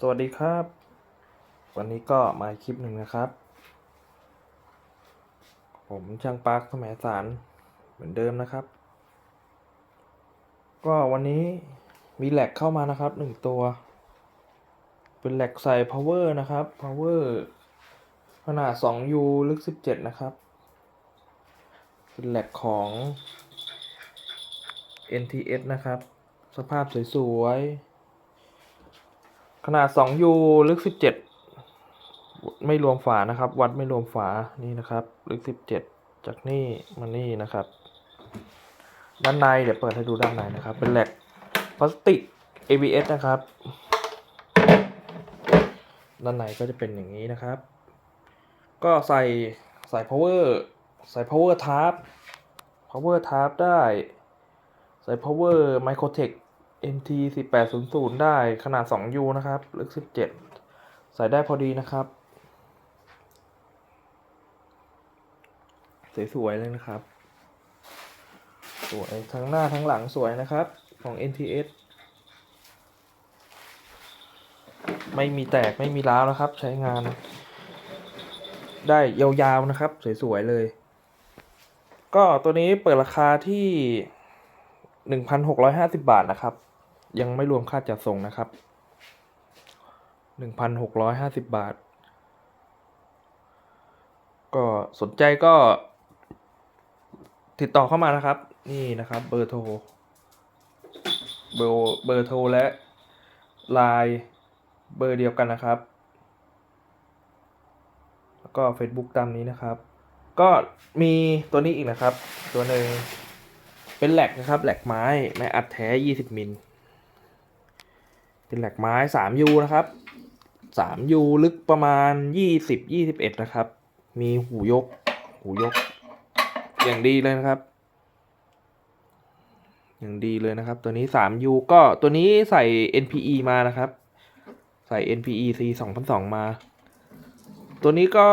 สวัสดีครับ วันนี้ก็มาคลิปหนึ่งนะครับ ผมช่างปาร์คสมัยสารเหมือนเดิมนะครับ ก็วันนี้มีแหลกเข้ามานะครับหนึ่งตัว เป็นแหลกใส่ power นะครับ power ขนาด 2U ลึก 17 นะครับ เป็นแหลกของ NTS นะครับ สภาพสวยๆ ขนาด 2U ลึก 17 ไม่รวมฝานะครับ วัดไม่รวมฝานี่นะครับ ลึก 17 จากนี่มานี่นะครับ ด้านในเดี๋ยวเปิดให้ดูด้านในนะครับ เป็นแหลกพลาสติก ABS นะครับ ด้านในก็จะเป็นอย่างนี้นะครับ ก็ใส่ใส่ power ใส่ power tab power tab ได้ ใส่ power microtech MT 1800 ได้ขนาด 2U นะครับ ลึก 17 ใส่ได้พอดีนะครับ สวยๆเลยนะครับ สวยทั้งหน้าทั้งหลังสวยนะครับของ NTS ไม่มีแตกไม่มีร้าวนะครับ ใช้งาน ได้ยาวๆนะครับ สวยๆเลย ก็ตัวนี้เปิดราคาที่ 1,650 บาทนะครับ ยังไม่รวมค่าจัดส่งนะครับ 1,650 บาท ก็สนใจก็ ติดต่อเข้ามานะครับ นี่นะครับ เบอร์โทร เบอร์เบอร์โทรและไลน์เบอร์เดียวกันนะครับ แล้วก็ Facebook ตามนี้นะครับ ก็มีตัวนี้อีกนะครับ ตัวหนึ่งเป็นแหลกนะครับแหลกไม้ ไม้อัดแท้ 20 มิล เป็นแหลกไม้ 3U นะครับ 3U ลึกประมาณ 20 21 นะครับ มีหูยก หูยก อย่างดีเลยนะครับ อย่างดีเลยนะครับ ตัวนี้ 3U ก็ตัวนี้ใส่ NPE มานะครับ ใส่ NPE C 2002มา ตัวนี้ก็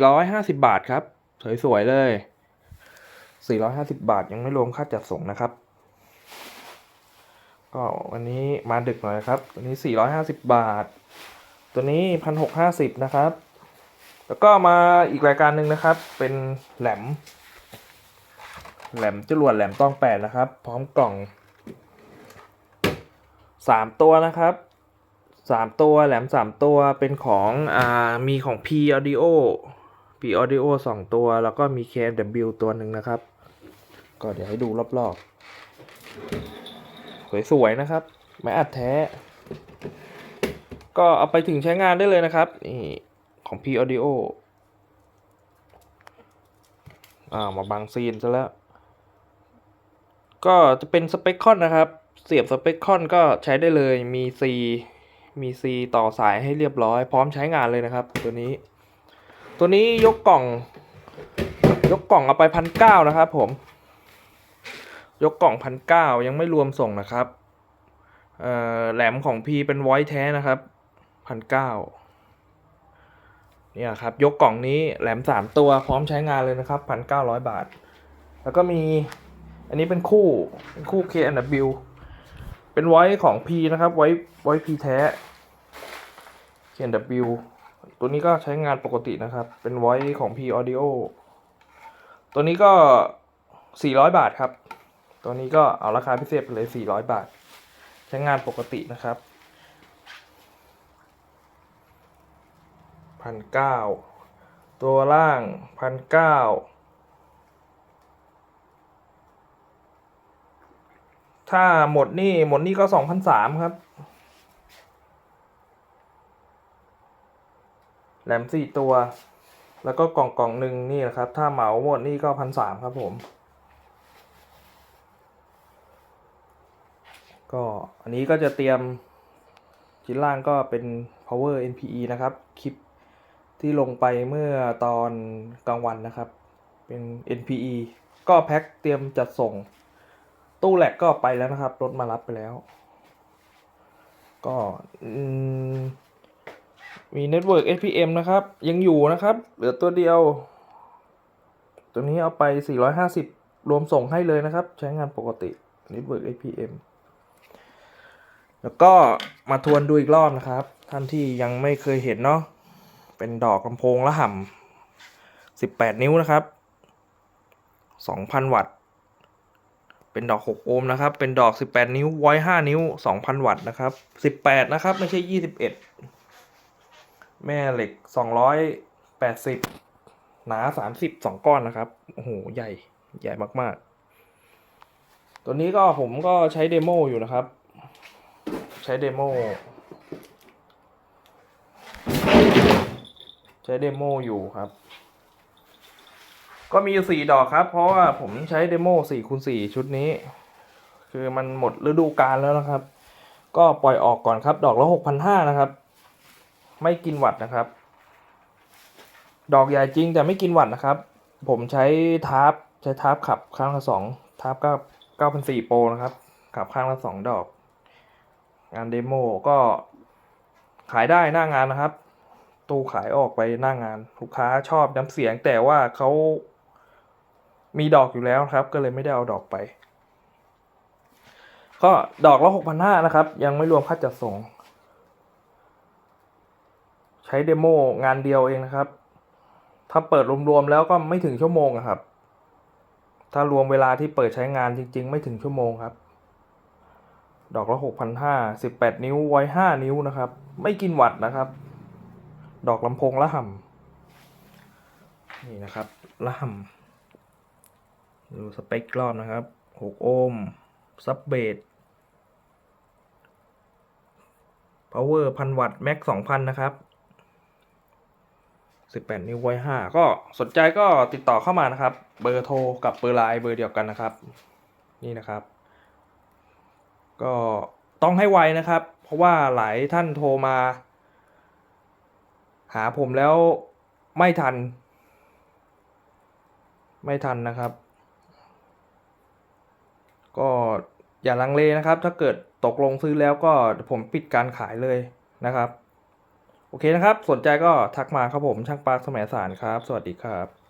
450 บาทครับ สวยๆเลย 450 บาทยังไม่รวมค่าจัดส่งนะครับ ก็วันนี้มาดึกหน่อยครับ ตัวนี้ 450 บาท ตัวนี้ 1,650 นะครับ แล้วก็มาอีกรายการหนึ่งนะครับ เป็นแหลม แหลมจรวดแหลมต้องแปดนะครับ พร้อมกล่อง 3 ตัวนะครับ 3 ตัวแหลม 3 ตัวเป็นของอ่ามีของ P Audio P Audio 2 ตัว แล้วก็มี KW ตัวหนึ่งนะครับ ก็เดี๋ยวให้ดูรอบๆ สวยๆนะครับ ไม้อัดแท้ ก็เอาไปถึงใช้งานได้เลยนะครับนี่ของ P Audio อ่ามาบังซีนซะแล้ว ก็จะเป็นสเปคคอนนะครับ เสียบสเปคคอนก็ใช้ได้เลยมี C มี C ต่อสายให้เรียบร้อย พร้อมใช้งานเลยนะครับ ตัวนี้ ตัวนี้ยกกล่อง ยกกล่องเอาไปพันเก้านะครับผม ยกกล่องพันเก้ายังไม่รวมส่งนะครับแหลมของ P เป็นไวท์แท้นะครับพันเก้าเนี่ยครับยกกล่องนี้แหลมสามตัวพร้อมใช้งานเลยนะครับพันเก้าร้อยบาท แล้วก็มีอันนี้เป็นคู่เป็นคู่ KNW เป็นไว้ของ P นะครับไว้ไว้ P แท้ KNW ตัวนี้ก็ใช้งานปกตินะครับ เป็นไว้ของ P Audio ตัวนี้ก็ 400 บาทครับ ตัวนี้ก็เอาราคาพิเศษไปเลย 400 บาท ใช้งานปกตินะครับพันเก้าตัวล่างพันเก้าถ้าหมดนี่หมดนี่ก็สองพันสามครับ แหลมสี่ตัว แล้วก็กล่องกล่องหนึ่งนี่นะครับ ถ้าเหมาหมดนี่ก็พันสามครับผม ก็อันนี้ก็จะเตรียมชิ้นล่างก็เป็น power NPE นะครับ คลิปที่ลงไปเมื่อตอนกลางวันนะครับ เป็น NPE ก็แพ็คเตรียมจัดส่ง ตู้แหลกก็ไปแล้วนะครับ รถมารับไปแล้ว ก็มีเน็ตเวิร์ก SPM นะครับ ยังอยู่นะครับ เหลือตัวเดียว ตัวนี้เอาไป 450 รวมส่งให้เลยนะครับ ใช้งานปกติเน็ตเวิร์ก SPM แล้วก็มาทวนดูอีกรอบนะครับ ท่านที่ยังไม่เคยเห็นเนาะเป็นดอกลำโพงละห่ำสิบแปดนิ้วนะครับสองพันวัตต์ เป็นดอกหกโอห์มนะครับ เป็นดอกสิบแปดนิ้วไว้ห้านิ้วสองพันวัตต์นะครับสิบแปดนะครับ ไม่ใช่ยี่สิบเอ็ดแม่เหล็กสองร้อยแปดสิบหนาสามสิบสองก้อนนะครับ โอ้โห ใหญ่ ใหญ่มาก ๆ ตัวนี้ก็ผมก็ใช้เดโมอยู่นะครับ ใช้เดโมใช้เดโมอยู่ครับ ก็มีอยู่สี่ดอกครับ เพราะว่าผมใช้เดโมสี่คูณสี่ชุดนี้ คือมันหมดฤดูกาลแล้วนะครับ ก็ปล่อยออกก่อนครับ ดอกละหกพันห้านะครับ ไม่กินวัตนะครับ ดอกใหญ่จริงแต่ไม่กินวัตนะครับ ผมใช้ทาร์ปใช้ทาร์ปขับข้างละสองทาร์ปก้าเก้าพันสี่โปรนะครับขับข้างละสองดอก งานเดโมก็ขายได้หน้างานนะครับ ตู้ขายออกไปหน้างาน ลูกค้าชอบน้ำเสียงแต่ว่าเขามีดอกอยู่แล้วครับ ก็เลยไม่ได้เอาดอกไป ก็ดอกละหกพันห้านะครับ ยังไม่รวมค่าจัดส่ง ใช้เดโมงานเดียวเองนะครับ ถ้าเปิดรวมๆแล้วก็ไม่ถึงชั่วโมงครับ ถ้ารวมเวลาที่เปิดใช้งานจริง ๆ ไม่ถึงชั่วโมงครับ ดอกละหกพันห้าสิบแปดนิ้วไว้ห้านิ้วนะครับ ไม่กินวัตต์นะครับ ดอกลำโพงละห่ำนี่นะครับละห่ำดูสเปครอบนะครับหกโอห์มซับเบส power พันวัตต์แม็กสองพันนะครับสิบแปดนิ้วไว้ห้าก็สนใจก็ติดต่อเข้ามานะครับ เบอร์โทรกับเบอร์ไลน์เบอร์เดียวกันนะครับ นี่นะครับ ก็ต้องให้ไวนะครับ เพราะว่าหลายท่านโทรมา หาผมแล้วไม่ทัน ไม่ทันนะครับ ก็อย่าลังเลนะครับ ถ้าเกิดตกลงซื้อแล้วก็ผมปิดการขายเลยนะครับ โอเคนะครับ สนใจก็ทักมาครับผมช่างปาร์คสมัยสารครับ สวัสดีครับ